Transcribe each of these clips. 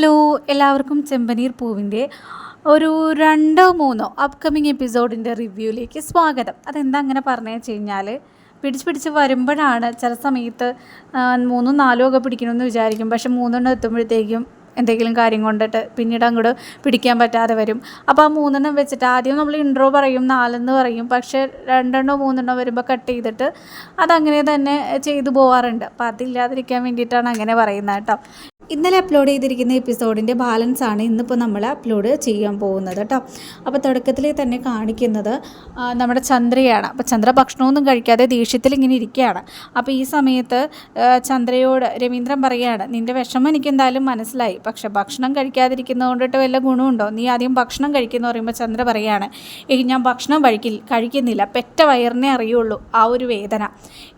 Hello എല്ലാവർക്കും ചെമ്പനീർ പൂവിന്റെ ഒരു രണ്ടോ മൂന്നോ അപ്കമിങ് എപ്പിസോഡിന്റെ റിവ്യൂയിലേക്ക് സ്വാഗതം. അതെന്താ അങ്ങനെ പറഞ്ഞു വെച്ച് കഴിഞ്ഞാൽ പിടിച്ച് പിടിച്ച് വരുമ്പോഴാണ് ചില സമയത്ത് മൂന്നും നാലും ഒക്കെ പിടിക്കണമെന്ന് വിചാരിക്കും. പക്ഷെ മൂന്നെണ്ണം എത്തുമ്പോഴത്തേക്കും എന്തെങ്കിലും കാര്യം കൊണ്ടിട്ട് പിന്നീട് അങ്ങോട്ട് പിടിക്കാൻ പറ്റാതെ വരും. അപ്പോൾ ആ മൂന്നെണ്ണം വെച്ചിട്ട് ആദ്യം നമ്മൾ ഇൻട്രോ പറയും നാലെന്ന് പറയും. പക്ഷേ രണ്ടെണ്ണോ മൂന്നെണ്ണോ വരുമ്പോൾ കട്ട് ചെയ്തിട്ട് അതങ്ങനെ തന്നെ ചെയ്തു പോവാറുണ്ട്. അപ്പോൾ അതില്ലാതിരിക്കാൻ വേണ്ടിയിട്ടാണ് അങ്ങനെ പറയുന്നത് കേട്ടോ. ഇന്നലെ അപ്ലോഡ് ചെയ്തിരിക്കുന്ന എപ്പിസോഡിന്റെ ബാലൻസ് ആണ് ഇന്നിപ്പോൾ നമ്മൾ അപ്ലോഡ് ചെയ്യാൻ പോകുന്നത് കേട്ടോ. അപ്പോൾ തുടക്കത്തിൽ തന്നെ കാണിക്കുന്നത് നമ്മുടെ ചന്ദ്രയാണ്. അപ്പോൾ ചന്ദ്ര ഭക്ഷണമൊന്നും കഴിക്കാതെ ദേഷ്യത്തിൽ ഇങ്ങനെ ഇരിക്കുകയാണ്. അപ്പോൾ ഈ സമയത്ത് ചന്ദ്രയോട് രവീന്ദ്രൻ പറയുകയാണ് നിന്റെ വിഷമം എനിക്ക് എന്തായാലും മനസ്സിലായി. പക്ഷേ ഭക്ഷണം കഴിക്കാതിരിക്കുന്നത് കൊണ്ടിട്ട് വല്ല ഗുണമുണ്ടോ? നീ ആദ്യം ഭക്ഷണം കഴിക്കുന്നു പറയുമ്പോൾ ചന്ദ്ര പറയുകയാണ് എനിക്ക് ഞാൻ ഭക്ഷണം കഴിക്കില്ല കഴിക്കുന്നില്ല. പെറ്റ വയറിനെ അറിയുള്ളൂ. ആ ഒരു വേദന.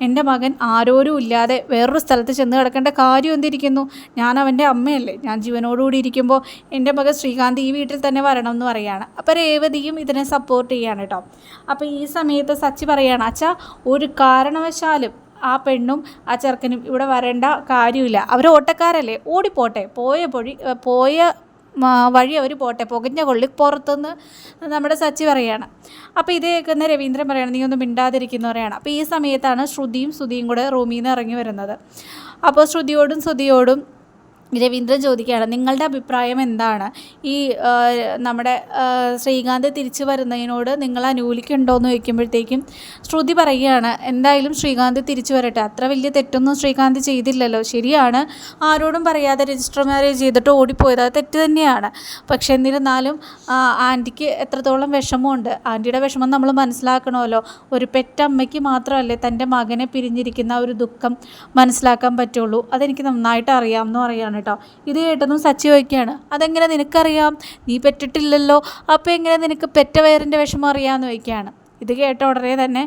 എന്റെ മകൻ ആരോരും ഇല്ലാതെ വേറൊരു സ്ഥലത്ത് ചെന്ന് കിടക്കേണ്ട കാര്യം എന്തിരിക്കുന്നു? ഞാൻ അവന്റെ അമ്മയല്ലേ? ഞാൻ ജീവനോടുകൂടി ഇരിക്കുമ്പോൾ എന്റെ മകൻ ശ്രീകാന്ത് ഈ വീട്ടിൽ തന്നെ വരണം എന്ന് പറയുകയാണ് അപ്പോൾ രേവതിയും ഇതിനെ സപ്പോർട്ട് ചെയ്യാണ് കേട്ടോ. അപ്പോൾ ഈ സമയത്ത് സച്ചി പറയുകയാണ് അച്ഛാ ഒരു കാരണവശാലും ആ പെണ്ണും ആ ചെറുക്കനും ഇവിടെ വരേണ്ട കാര്യമില്ല. അവർ ഓട്ടക്കാരല്ലേ? ഓടിപ്പോട്ടെ. പോയ പൊഴി പോയ വഴി അവർ പോട്ടെ. പുകഞ്ഞ കൊള്ളി പുറത്തുനിന്ന് നമ്മുടെ സച്ചി പറയാണ്. അപ്പോൾ ഇത് കേൾക്കുന്ന രവീന്ദ്രൻ പറയണം നീ ഒന്നും മിണ്ടാതിരിക്കുന്നു പറയാണ്. അപ്പോൾ ഈ സമയത്താണ് ശ്രുതിയും ശ്രുതിയും കൂടെ റൂമിൽ നിന്ന് ഇറങ്ങി വരുന്നത്. അപ്പോൾ ശ്രുതിയോടും ശ്രുതിയോടും രവീന്ദ്രൻ ചോദിക്കുകയാണ് നിങ്ങളുടെ അഭിപ്രായം എന്താണ്? ഈ നമ്മുടെ ശ്രീകാന്ത് തിരിച്ചു വരുന്നതിനോട് നിങ്ങൾ അനുകൂലിക്കുണ്ടോ എന്ന് ചോദിക്കുമ്പോഴത്തേക്കും ശ്രുതി പറയുകയാണ് എന്തായാലും ശ്രീകാന്ത് തിരിച്ചു വരട്ടെ. അത്ര വലിയ തെറ്റൊന്നും ശ്രീകാന്ത് ചെയ്തില്ലല്ലോ. ശരിയാണ്. ആരോടും പറയാതെ രജിസ്റ്റർ മാരേജ് ചെയ്തിട്ട് ഓടിപ്പോയത്. അത് തെറ്റ് തന്നെയാണ്. പക്ഷേ എന്നിരുന്നാലും ആന്റിക്ക് എത്രത്തോളം വിഷമമുണ്ട്. ആന്റിയുടെ വിഷമം നമ്മൾ മനസ്സിലാക്കണമല്ലോ. ഒരു പെറ്റമ്മയ്ക്ക് മാത്രമല്ലേ തന്റെ മകനെ പിരിഞ്ഞിരിക്കുന്ന ഒരു ദുഃഖം മനസ്സിലാക്കാൻ പറ്റുള്ളൂ. അതെനിക്ക് നന്നായിട്ട് അറിയാം എന്ന് പറയാണ് കേട്ടോ. ഇത് കേട്ടതും സച്ചി ചോദിക്കുകയാണ് അതെങ്ങനെ നിനക്കറിയാം? നീ പെറ്റിട്ടില്ലല്ലോ. അപ്പോൾ എങ്ങനെ നിനക്ക് പെറ്റ വയറിന്റെ വിഷമം അറിയാമെന്ന് ചോദിക്കുകയാണ് ഇത് കേട്ട ഉടനെ തന്നെ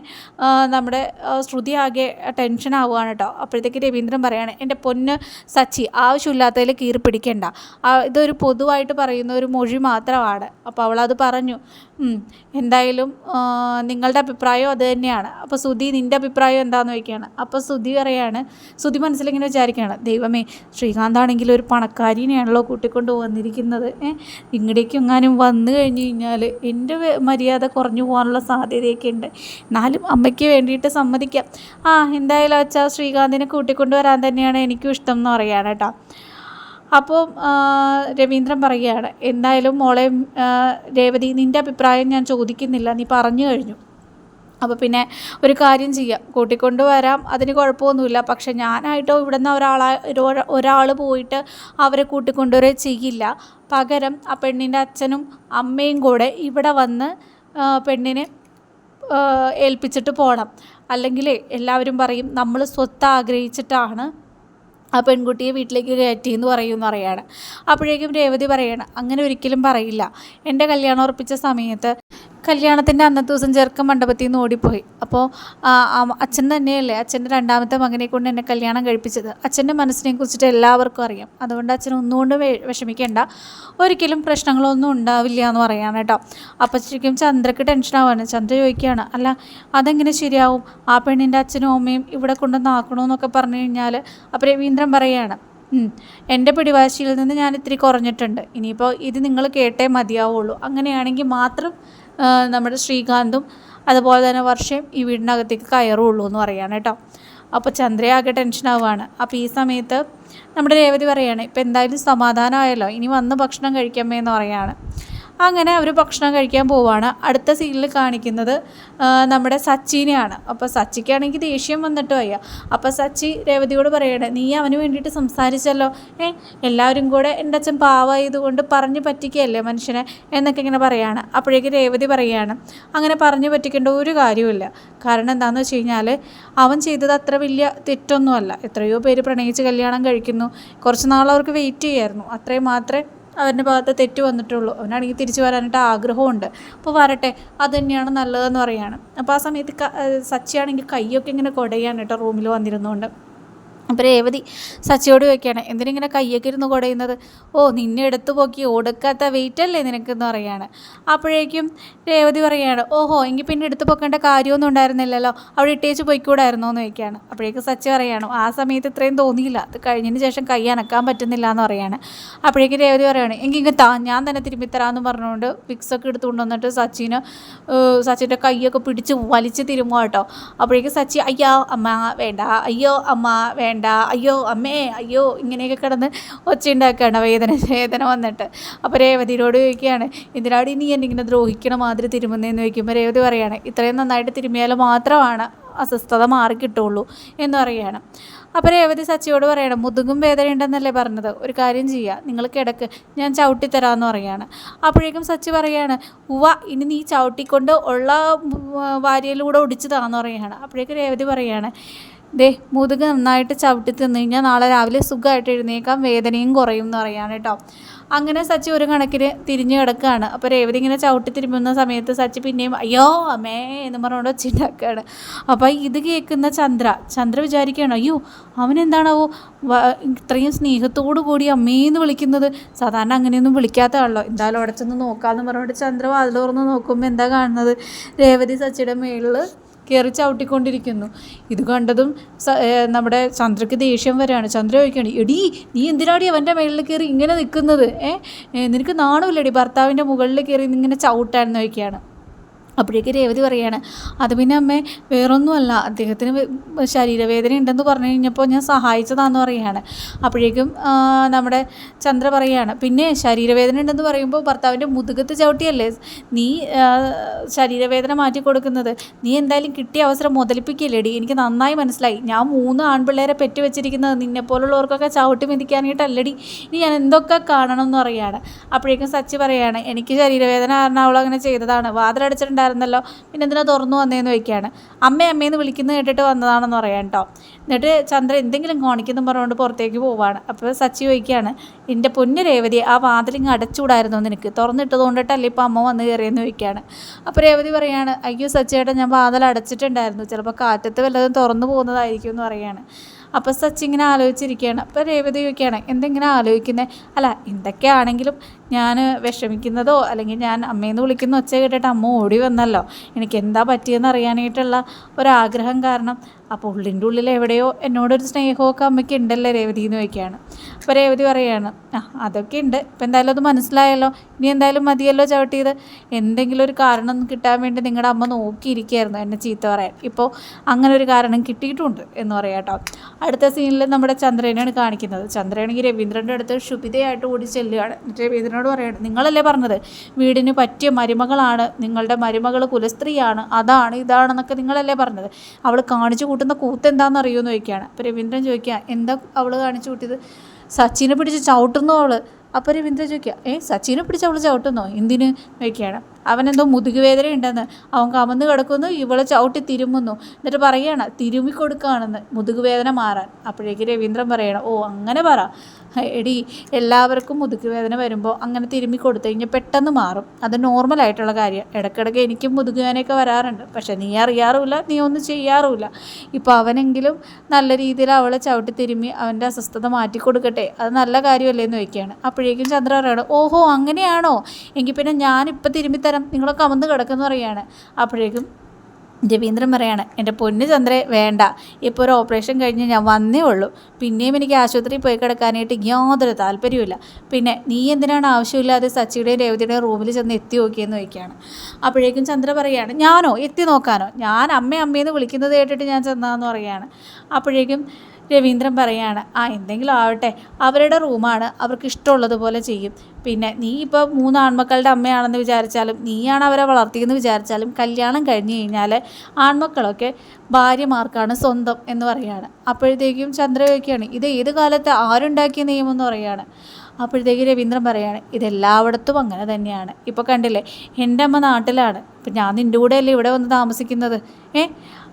നമ്മുടെ ശ്രുതി ആകെ ടെൻഷൻ ആവുകയാണ് കേട്ടോ അപ്പോഴത്തേക്ക് രവീന്ദ്രൻ പറയാണ് എന്റെ പൊന്ന് സച്ചി ആവശ്യമില്ലാത്തതിൽ കീറി പിടിക്കേണ്ട. ഇതൊരു പൊതുവായിട്ട് പറയുന്ന ഒരു മൊഴി മാത്രമാണ്. അപ്പോൾ അവളത് പറഞ്ഞു എന്തായാലും നിങ്ങളുടെ അഭിപ്രായം അത് തന്നെയാണ്. അപ്പോൾ സുധി നിന്റെ അഭിപ്രായം എന്താണെന്ന് ചോദിക്കുകയാണ്. അപ്പോൾ സുധി പറയാണ് സുധി മനസ്സിലിങ്ങനെ വിചാരിക്കുകയാണ് ദൈവമേ ശ്രീകാന്താണെങ്കിൽ ഒരു പണക്കാരിനെയാണല്ലോ കൂട്ടിക്കൊണ്ട് വന്നിരിക്കുന്നത്. ഏഹ് ഇങ്ങടേക്ക് എങ്ങാനും വന്നു കഴിഞ്ഞ് കഴിഞ്ഞാൽ എന്റെ മര്യാദ കുറഞ്ഞു പോകാനുള്ള സാധ്യതയൊക്കെ ഉണ്ട്. എന്നാലും അമ്മയ്ക്ക് വേണ്ടിയിട്ട് സമ്മതിക്കാം. ആ എന്തായാലും അച്ഛാ ശ്രീകാന്തിനെ കൂട്ടിക്കൊണ്ട് വരാൻ തന്നെയാണ് എനിക്കും ഇഷ്ടം എന്ന് പറയുകയാണ് കേട്ടോ. അപ്പോൾ രവീന്ദ്രൻ പറയുകയാണ് എന്തായാലും മോളെ രേവതി നിന്റെ അഭിപ്രായം ഞാൻ ചോദിക്കുന്നില്ല. നീ പറഞ്ഞു കഴിഞ്ഞു. അപ്പോൾ പിന്നെ ഒരു കാര്യം ചെയ്യാം. കൂട്ടിക്കൊണ്ട് വരാം അതിന് കുഴപ്പമൊന്നുമില്ല. പക്ഷെ ഞാനായിട്ടോ ഇവിടെ ഒരാളെ ഒരാൾ പോയിട്ട് അവരെ കൂട്ടിക്കൊണ്ടുവരെ ചെയ്യില്ല. പകരം ആ പെണ്ണിന്റെ അച്ഛനും അമ്മയും കൂടെ ഇവിടെ വന്ന് പെണ്ണിനെ ഏൽപ്പിച്ചിട്ട് പോകണം അല്ലെങ്കിൽ എല്ലാവരും പറയും നമ്മൾ സ്വത്ത് ആഗ്രഹിച്ചിട്ടാണ് ആ പെൺകുട്ടിയെ വീട്ടിലേക്ക് കയറ്റി എന്ന് പറയുമെന്ന് പറയാണ്. അപ്പോഴേക്കും രേവതി പറയാണ് അങ്ങനെ ഒരിക്കലും പറയില്ല. എന്റെ കല്യാണം ഉറപ്പിച്ച സമയത്ത് കല്യാണത്തിന്റെ അന്നത്തെ ദിവസം ചെറുക്കൻ മണ്ഡപത്തിൽ നിന്ന് ഓടിപ്പോയി അപ്പോൾ അച്ഛൻ തന്നെയല്ലേ? അച്ഛന്റെ രണ്ടാമത്തെ മകനെ കൊണ്ട് എന്നെ കല്യാണം കഴിപ്പിച്ചത്. അച്ഛന്റെ മനസ്സിനെ കുറിച്ചിട്ട് എല്ലാവർക്കും അറിയാം. അതുകൊണ്ട് അച്ഛൻ ഒന്നുകൊണ്ട് വിഷമിക്കേണ്ട. ഒരിക്കലും പ്രശ്നങ്ങളൊന്നും ഉണ്ടാവില്ല എന്ന് പറയാൻ കേട്ടോ. അപ്പോൾ ശരിക്കും ചന്ദ്രക്ക് ടെൻഷനാവാണ് ചന്ദ്ര ചോദിക്കുകയാണ് അല്ല അതെങ്ങനെ ശരിയാവും? ആ പെണ്ണിന്റെ അച്ഛനും അമ്മയും ഇവിടെ കൊണ്ടുവന്ന് ആക്കണമെന്നൊക്കെ പറഞ്ഞു കഴിഞ്ഞാൽ അപ്പോൾ രവീന്ദ്രൻ പറയുകയാണ് എന്റെ പിടിവാശിയിൽ നിന്ന് ഞാൻ ഇത്തിരി കുറഞ്ഞിട്ടുണ്ട്. ഇനിയിപ്പോൾ ഇത് നിങ്ങൾ കേട്ടേ മതിയാവുള്ളൂ. അങ്ങനെയാണെങ്കിൽ മാത്രം നമ്മുടെ ശ്രീകാന്തും അതുപോലെ തന്നെ വർഷയും ഈ വീടിനകത്തേക്ക് കയറുള്ളൂ എന്ന് പറയാണ് കേട്ടോ. അപ്പോൾ ചന്ദ്രയാകെ ടെൻഷനാവുകയാണ് അപ്പോൾ ഈ സമയത്ത് നമ്മുടെ രേവതി പറയാണ് ഇപ്പം എന്തായാലും സമാധാനമായല്ലോ ഇനി വന്ന് ഭക്ഷണം കഴിക്കാമേ എന്ന് പറയാണ് അങ്ങനെ അവർ ഭക്ഷണം കഴിക്കാൻ പോവാണ്. അടുത്ത സീനിൽ കാണിക്കുന്നത് നമ്മുടെ സച്ചിനെയാണ്. അപ്പോൾ സച്ചിക്കാണെങ്കിൽ ദേഷ്യം വന്നിട്ട് വയ്യ. അപ്പോൾ സച്ചി രേവതിയോട് പറയണേ നീ അവന് വേണ്ടിയിട്ട് സംസാരിച്ചല്ലോ. ഏ എല്ലാവരും കൂടെ എന്റെ അച്ഛൻ പാവായതുകൊണ്ട് പറഞ്ഞു പറ്റിക്കുകയല്ലേ മനുഷ്യനെ? എന്നൊക്കെ ഇങ്ങനെ പറയാണ്. അപ്പോഴേക്ക് രേവതി പറയുകയാണ് അങ്ങനെ പറഞ്ഞു പറ്റിക്കേണ്ട ഒരു കാര്യമില്ല കാരണം എന്താണെന്ന് വെച്ച് കഴിഞ്ഞാൽ അവൻ ചെയ്തത് അത്ര വലിയ തെറ്റൊന്നുമല്ല. എത്രയോ പേര് പ്രണയിച്ച് കല്യാണം കഴിക്കുന്നു. കുറച്ച് നാൾ അവർക്ക് വെയിറ്റ് ചെയ്യായിരുന്നു. അത്രയും മാത്രമേ അവന്റെ ഭാഗത്ത് തെറ്റ് വന്നിട്ടുള്ളൂ. അവനാണെങ്കിൽ തിരിച്ചു വരാനായിട്ട് ആഗ്രഹമുണ്ട്. അപ്പോൾ വരട്ടെ അത് തന്നെയാണ് നല്ലതെന്ന് പറയുകയാണ് അപ്പോൾ ആ സമയത്ത് സച്ചിയാണെങ്കിൽ കൈയൊക്കെ ഇങ്ങനെ കുടയാണ് കേട്ടോ റൂമിൽ വന്നിരുന്നുകൊണ്ട് അപ്പോൾ രേവതി സച്ചിയോട് ചോദിക്കുകയാണ് എന്തിനിങ്ങനെ കയ്യൊക്കെ ഇരുന്ന് കുടയുന്നത്? ഓ നിന്നെ എടുത്തു പോക്കി ഒടുക്കാത്ത വെയിറ്റ് അല്ലേ നിനക്കെന്ന് പറയാണ്. അപ്പോഴേക്കും രേവതി പറയുകയാണ് ഓഹോ എങ്കിൽ പിന്നെ എടുത്തു പൊക്കേണ്ട കാര്യമൊന്നും ഉണ്ടായിരുന്നില്ലല്ലോ അവിടെ ഇട്ടേച്ച് പോയിക്കൂടായിരുന്നോ എന്ന് ചോദിക്കുകയാണ്. അപ്പോഴേക്കും സച്ചി പറയാണ് ആ സമയത്ത് ഇത്രയും തോന്നിയില്ല അത് കഴിഞ്ഞതിന് ശേഷം കൈ അനക്കാൻ പറ്റുന്നില്ല എന്ന് പറയാണ്. അപ്പോഴേക്കും രേവതി പറയാണ് എങ്കിൽ ഇങ്ങനെ താ ഞാൻ തന്നെ തിരുമ്പി തരാമെന്ന് പറഞ്ഞുകൊണ്ട് വിക്സൊക്കെ എടുത്തുകൊണ്ട് വന്നിട്ട് സച്ചിന് സച്ചിന്റെ കൈയൊക്കെ പിടിച്ച് വലിച്ച് തിരുമ്പോ കേട്ടോ അപ്പോഴേക്കും സച്ചി അയ്യോ അമ്മ വേണ്ട അയ്യോ അമ്മ വേണ്ട അയ്യോ അമ്മേ അയ്യോ ഇങ്ങനെയൊക്കെ കിടന്ന് ഒച്ചയുണ്ടാക്കുകയാണ്. വേദന വേദന വന്നിട്ട്. അപ്പോൾ രേവതിയോട് ചോദിക്കുകയാണ് എന്തിനാടി നീ എന്നെ ഇങ്ങനെ ദ്രോഹിക്കണ മാതിരി തിരുമുന്നതെന്ന് ചോദിക്കുമ്പോൾ രേവതി പറയുകയാണ് ഇത്രയും നന്നായിട്ട് തിരുമ്മിയാൽ മാത്രമാണ് അസ്വസ്ഥത മാറി കിട്ടുള്ളൂ എന്ന് പറയുകയാണ് അപ്പോൾ രേവതി സച്ചിയോട് പറയണം മുതുകും വേദന ഉണ്ടെന്നല്ലേ പറഞ്ഞത്? ഒരു കാര്യം ചെയ്യുക നിങ്ങൾ കിടക്ക് ഞാൻ ചവിട്ടിത്തരാമെന്ന് പറയാണ്. അപ്പോഴേക്കും സച്ചി പറയുകയാണ് ഉവ ഇനി നീ ചവിട്ടിക്കൊണ്ട് ഉള്ള വാരിയിലൂടെ ഒടിച്ചു താന്ന് പറയുകയാണ് അപ്പോഴേക്കും രേവതി പറയാണ് ദേ മുതുക് നന്നായിട്ട് ചവിട്ടി തിന്നു കഴിഞ്ഞാൽ നാളെ രാവിലെ സുഖമായിട്ട് എഴുന്നേക്കാം വേദനയും കുറയും എന്ന് പറയാണ് കേട്ടോ. അങ്ങനെ സച്ചി ഒരു കണക്കിന് തിരിഞ്ഞു കിടക്കുകയാണ്. അപ്പോൾ രേവതി ഇങ്ങനെ ചവിട്ടി തിരുമ്പുന്ന സമയത്ത് സച്ചി പിന്നെയും അയ്യോ അമ്മേ എന്ന് പറഞ്ഞുകൊണ്ട് വെച്ചിട്ടുണ്ടാക്കുകയാണ് അപ്പോൾ ഇത് കേൾക്കുന്ന ചന്ദ്ര ചന്ദ്ര വിചാരിക്കുകയാണ് അയ്യോ അവൻ എന്താണാവോ? ഇത്രയും സ്നേഹത്തോടു കൂടി അമ്മേന്ന് വിളിക്കുന്നത്. സാധാരണ അങ്ങനെയൊന്നും വിളിക്കാത്ത ആളല്ലോ. എന്തായാലും അവിടെ ചെന്ന് നോക്കാമെന്ന് പറഞ്ഞുകൊണ്ട് ചന്ദ്ര വാതിൽ തുറന്ന് നോക്കുമ്പോൾ എന്താ കാണുന്നത്? രേവതി സച്ചിയുടെ മേളിൽ കയറി ചവിട്ടിക്കൊണ്ടിരിക്കുന്നു. ഇത് കണ്ടതും നമ്മുടെ ചന്ദ്രയ്ക്ക് ദേഷ്യം വരാണ് ചന്ദ്ര ചോദിക്കുകയാണ് എടി നീ എന്തിനാടി അവന്റെ മേളിൽ കയറി ഇങ്ങനെ നിൽക്കുന്നത്? ഏ നിനക്ക് നാണമില്ലടി ഭർത്താവിന്റെ മുകളിൽ കയറി ഇങ്ങനെ ചവിട്ടാൻ നോക്കിയാണ് അപ്പോഴേക്ക് രേവതി പറയാണ് അത് പിന്നെ അമ്മേ വേറൊന്നുമല്ല അദ്ദേഹത്തിന് ശരീരവേദന ഉണ്ടെന്ന് പറഞ്ഞു കഴിഞ്ഞപ്പോൾ ഞാൻ സഹായിച്ചതാണെന്ന് പറയുകയാണ് അപ്പോഴേക്കും നമ്മുടെ ചന്ദ്ര പറയുകയാണ് പിന്നെ ശരീരവേദന ഉണ്ടെന്ന് പറയുമ്പോൾ ഭർത്താവിന്റെ മുതുകത്ത് ചവിട്ടിയല്ലേ? നീ ശരീരവേദന മാറ്റി കൊടുക്കുന്നത്. നീ എന്തായാലും കിട്ടിയ അവസരം മുതലിപ്പിക്കില്ലേടി എനിക്ക് നന്നായി മനസ്സിലായി. ഞാൻ മൂന്ന് ആൺപിള്ളേരെ പെറ്റി വെച്ചിരിക്കുന്നത് നിന്നെ പോലുള്ളവർക്കൊക്കെ ചവിട്ടി മെതിക്കാനായിട്ടല്ലടി ഇനി ഞാൻ എന്തൊക്കെ കാണണം എന്ന് പറയുകയാണ് അപ്പോഴേക്കും സച്ചി പറയുകയാണ് എനിക്ക് ശരീരവേദന കാരണം അവളങ്ങനെ ചെയ്തതാണ്. വാതിലടച്ചിട്ടുണ്ട് ഉണ്ടായിരുന്നല്ലോ പിന്നെ എന്തിനാ തുറന്നു വന്നേന്ന് ചോദിക്കുകയാണ്. അമ്മ അമ്മയെന്ന് വിളിക്കുന്നത് കേട്ടിട്ട് വന്നതാണെന്ന് പറയാം കേട്ടോ. എന്നിട്ട് ചന്ദ്ര എന്തെങ്കിലും കാണിക്കുന്നു പറഞ്ഞുകൊണ്ട് പുറത്തേക്ക് പോവാണ്. അപ്പോൾ സച്ചി ചോദിക്കുകയാണ് എന്റെ പൊന്നു രേവതി ആ വാതിലിങ്ങ് അടച്ചുകൂടായിരുന്നു നിനക്ക്? തുറന്നിട്ടത് കൊണ്ടിട്ടല്ലേ ഇപ്പോൾ അമ്മ വന്ന് കയറിയെന്ന് ചോദിക്കുകയാണ്. അപ്പോൾ രേവതി പറയാണ് അയ്യോ സച്ചിയേട്ടാ ഞാൻ വാതിൽ അടച്ചിട്ടുണ്ടായിരുന്നു. ചിലപ്പോൾ കാറ്റത്ത് വല്ലതും തുറന്നു പോകുന്നതായിരിക്കും എന്ന് പറയുകയാണ്. അപ്പോൾ സച്ചി ഇങ്ങനെ ആലോചിച്ചിരിക്കുകയാണ്. അപ്പോൾ രേവതി ചോദിക്കുകയാണ് എന്തെങ്കിലും ആലോചിക്കുന്നത് അല്ല എന്തൊക്കെയാണെങ്കിലും ഞാൻ വിഷമിക്കുന്നതോ അല്ലെങ്കിൽ ഞാൻ അമ്മയെന്ന് വിളിക്കുന്ന ഒച്ച കേട്ടിട്ട് അമ്മ ഓടി വന്നല്ലോ. എനിക്ക് എന്താ പറ്റിയെന്ന് അറിയാനായിട്ടുള്ള ഒരാഗ്രഹം കാരണം അപ്പോൾ ഉള്ളിന്റെ ഉള്ളിൽ എവിടെയോ എന്നോടൊരു സ്നേഹമൊക്കെ അമ്മയ്ക്ക് ഉണ്ടല്ലേ രേവതി എന്ന് ചോദിക്കുകയാണ്. അപ്പോൾ രേവതി പറയുകയാണ് ആ അതൊക്കെ ഉണ്ട്. ഇപ്പം എന്തായാലും അത് മനസ്സിലായല്ലോ. ഇനി എന്തായാലും മതിയല്ലോ ചവിട്ടിയത്. എന്തെങ്കിലും ഒരു കാരണം കിട്ടാൻ വേണ്ടി നിങ്ങളുടെ അമ്മ നോക്കിയിരിക്കുകയായിരുന്നു എന്നെ ചീത്ത പറയാൻ. ഇപ്പോൾ അങ്ങനെ ഒരു കാരണം കിട്ടിയിട്ടുണ്ട് എന്ന് പറയാം കേട്ടോ. അടുത്ത സീനിൽ നമ്മുടെ ചന്ദ്രനെയാണ് കാണിക്കുന്നത്. ചന്ദ്രയാണെങ്കിൽ രവീന്ദ്രന്റെ അടുത്ത് ക്ഷുഭിതയായിട്ട് ഓടി ചെല്ലുകയാണ്. രവീന്ദ്രൻ എന്നോട് പറയണം നിങ്ങളല്ലേ പറഞ്ഞത്? വീടിന് പറ്റിയ മരുമകളാണ് നിങ്ങളുടെ മരുമകൾ കുലസ്ത്രീയാണ് അതാണ് ഇതാണെന്നൊക്കെ നിങ്ങളല്ലേ പറഞ്ഞത്? അവൾ കാണിച്ചു കൂട്ടുന്ന കൂത്ത് എന്താണെന്ന് അറിയുമെന്ന് ചോദിക്കുകയാണ്. അപ്പോൾ രവീന്ദ്രൻ ചോദിക്കുക എന്താ അവൾ കാണിച്ചു കൂട്ടിയത്? സച്ചിനെ പിടിച്ച് ചവിട്ടുന്നു അവൾ അപ്പോൾ രവീന്ദ്രൻ ചോദിക്കുക ഏ സച്ചിനെ പിടിച്ച് അവൾ ചവിട്ടുന്നോ? എന്തിന്? ചോദിക്കുകയാണ്. അവനെന്തോ മുതുക് വേദന ഉണ്ടെന്ന് അവൻ കമന്ന് കിടക്കുന്നു ഇവളെ ചവിട്ടി തിരുമുന്നു എന്നിട്ട് പറയുകയാണ് തിരുമ്മി കൊടുക്കുകയാണെന്ന് മുതുക് വേദന മാറാൻ. അപ്പോഴേക്ക് രവീന്ദ്രൻ പറയണം ഓ അങ്ങനെ പറ. എടി എല്ലാവർക്കും മുതുക്ക് വേദന വരുമ്പോൾ അങ്ങനെ തിരുമ്മി കൊടുത്തു കഴിഞ്ഞാൽ പെട്ടെന്ന് മാറും. അത് നോർമലായിട്ടുള്ള കാര്യം. ഇടയ്ക്കിടയ്ക്ക് എനിക്കും മുതുക്ക് വേദനയൊക്കെ വരാറുണ്ട്. പക്ഷേ നീ അറിയാറുമില്ല നീ ഒന്നും ചെയ്യാറുമില്ല. ഇപ്പോൾ അവനെങ്കിലും നല്ല രീതിയിൽ അവളെ ചവിട്ടി തിരുമ്മി അവന്റെ അസ്വസ്ഥത മാറ്റി കൊടുക്കട്ടെ. അത് നല്ല കാര്യമല്ലേ എന്ന് ചോദിക്കുകയാണ്. അപ്പോഴേക്കും ചന്ദ്ര പറയണം ഓഹോ അങ്ങനെയാണോ? എങ്കിൽ പിന്നെ ഞാനിപ്പോൾ തിരുമ്മി തരാം നിങ്ങളൊക്കെ അമന്ന് കിടക്കുന്നു പറയുകയാണ് അപ്പോഴേക്കും രവീന്ദ്രൻ പറയാണ് എന്റെ പൊന്നു ചന്ദ്രേ വേണ്ട. ഇപ്പോൾ ഒരു ഓപ്പറേഷൻ കഴിഞ്ഞ് ഞാൻ വന്നേ ഉള്ളൂ. പിന്നെയും എനിക്ക് ആശുപത്രിയിൽ പോയി കിടക്കാനായിട്ട് യാതൊരു താല്പര്യമില്ല പിന്നെ നീ എന്തിനാണ് ആവശ്യമില്ലാതെ സച്ചിയുടെയും രേവതിയുടെയും റൂമിൽ ചെന്ന് എത്തി നോക്കിയെന്ന് ചോദിക്കുകയാണ്. അപ്പോഴേക്കും ചന്ദ്ര പറയുകയാണ് ഞാനോ? എത്തി നോക്കാനോ? ഞാൻ അമ്മ അമ്മയെന്ന് വിളിക്കുന്നത് കേട്ടിട്ട് ഞാൻ ചെന്നതെന്ന് പറയുകയാണ് അപ്പോഴേക്കും രവീന്ദ്രൻ പറയാണ് ആ എന്തെങ്കിലും ആവട്ടെ. അവരുടെ റൂമാണ് അവർക്ക് ഇഷ്ടമുള്ളതുപോലെ ചെയ്യും. പിന്നെ നീ ഇപ്പോൾ മൂന്ന് ആൺമക്കളുടെ അമ്മയാണെന്ന് വിചാരിച്ചാലും നീയാണ് അവരെ വളർത്തിയെന്ന് വിചാരിച്ചാലും കല്യാണം കഴിഞ്ഞ് കഴിഞ്ഞാൽ ആൺമക്കളൊക്കെ ഭാര്യമാർക്കാണ് സ്വന്തം എന്ന് പറയുകയാണ് അപ്പോഴത്തേക്കും ചന്ദ്ര ഇത് ഏത് കാലത്ത് ആരുണ്ടാക്കിയ നിയമം? എന്ന് പറയുകയാണ് അപ്പോഴത്തേക്ക് രവീന്ദ്രൻ പറയാണ് ഇതെല്ലായിടത്തും അങ്ങനെ തന്നെയാണ്. ഇപ്പോൾ കണ്ടില്ലേ എന്റെ അമ്മ നാട്ടിലാണ്. ഇപ്പം ഞാൻ നിന്റെ കൂടെയല്ലേ ഇവിടെ വന്ന് താമസിക്കുന്നത്? ഏ?